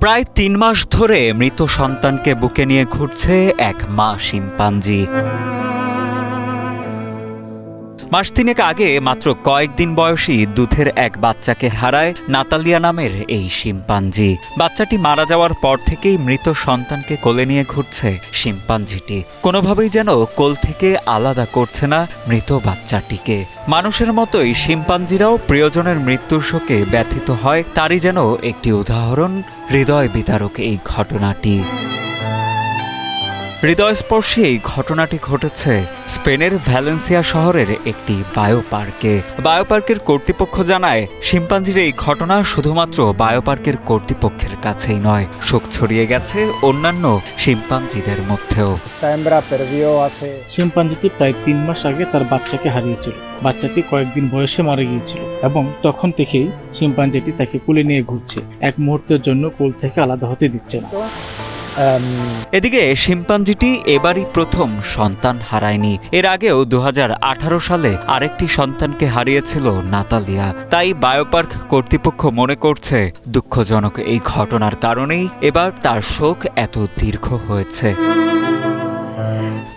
প্রায় তিন মাস ধরে মৃত সন্তানকে বুকে নিয়ে ঘুরছে এক মা শিম্পাঞ্জি। মাস তিনেক আগে মাত্র কয়েকদিন বয়সী দুধের এক বাচ্চাকে হারায় নাতালিয়া নামের এই শিম্পাঞ্জি। বাচ্চাটি মারা যাওয়ার পর থেকেই মৃত সন্তানকে কোলে নিয়ে ঘুরছে শিম্পাঞ্জিটি। কোনোভাবেই যেন কোল থেকে আলাদা করছে না মৃত বাচ্চাটিকে। মানুষের মতোই শিম্পাঞ্জিরাও প্রিয়জনের মৃত্যুর শোকে ব্যথিত হয়, তারই যেন একটি উদাহরণ হৃদয় বিতারক এই ঘটনাটি। হৃদয়স্পর্শী এই ঘটনাটি ঘটেছে স্পেনের ভ্যালেন্সিয়া শহরের একটি বায়ো পার্কে বায়ো পার্কের কর্তৃপক্ষ জানায় শিম্পাঞ্জির এই ঘটনা শুধুমাত্র বায়ো পার্কের কর্তৃপক্ষের কাছেই নয় শোক ছড়িয়ে গেছে অন্যান্য শিম্পাঞ্জিদের মধ্যেও। শিম্পাঞ্জিটি প্রায় তিন মাস আগে তার বাচ্চাকে হারিয়েছিল। বাচ্চাটি কয়েকদিন বয়সে মারা গিয়েছিল এবং তখন থেকেই শিম্পাঞ্জিটি তাকে কুলে নিয়ে ঘুরছে। এক মুহূর্তের জন্য কোল থেকে আলাদা হতে দিচ্ছে না। এদিকে শিম্পাঞ্জিটি এবারই প্রথম সন্তান হারায়নি। এর আগেও দু হাজার আঠারো সালে আরেকটি সন্তানকে হারিয়েছিল নাতালিয়া। তাই বায়োপার্ক কর্তৃপক্ষ মনে করছে, দুঃখজনক এই ঘটনার কারণেই এবার তার শোক এত দীর্ঘ হয়েছে।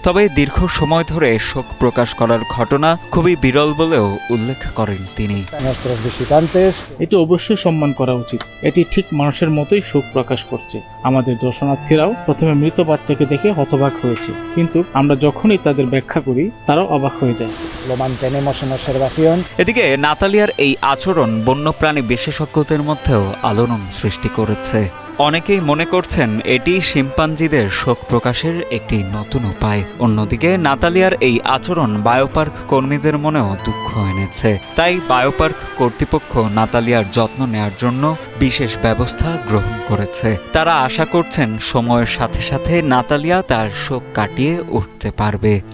তবে দীর্ঘ সময় ধরে শোক প্রকাশ করার ঘটনা খুবই বিরল বলেও উল্লেখ করেন তিনি। এটি অবশ্যই সম্মান করা উচিত। এটি ঠিক মানুষের মতোই শোক প্রকাশ করছে। আমাদের দর্শনার্থীরাও প্রথমে মৃত বাচ্চাকে দেখে হতবাক হয়েছে। কিন্তু আমরা যখনই তাদের ব্যাখ্যা করি তারাও অবাক হয়ে যায়। এদিকে নাতালিয়ার এই আচরণ বন্যপ্রাণী বিশেষজ্ঞদের মধ্যেও আলোড়ন সৃষ্টি করেছে। অনেকেই মনে করছেন এটি শিম্পাঞ্জিদের শোক প্রকাশের একটি নতুন উপায়। অন্যদিকে নাতালিয়ার এই আচরণ বায়োপার্ক কর্মীদের মনেও দুঃখ এনেছে। তাই বায়োপার্ক কর্তৃপক্ষ নাতালিয়ার যত্ন নেয়ার জন্য বিশেষ ব্যবস্থা গ্রহণ করেছে। তারা আশা করছেন সময়ের সাথে সাথে নাতালিয়া তার শোক কাটিয়ে উঠতে পারবে।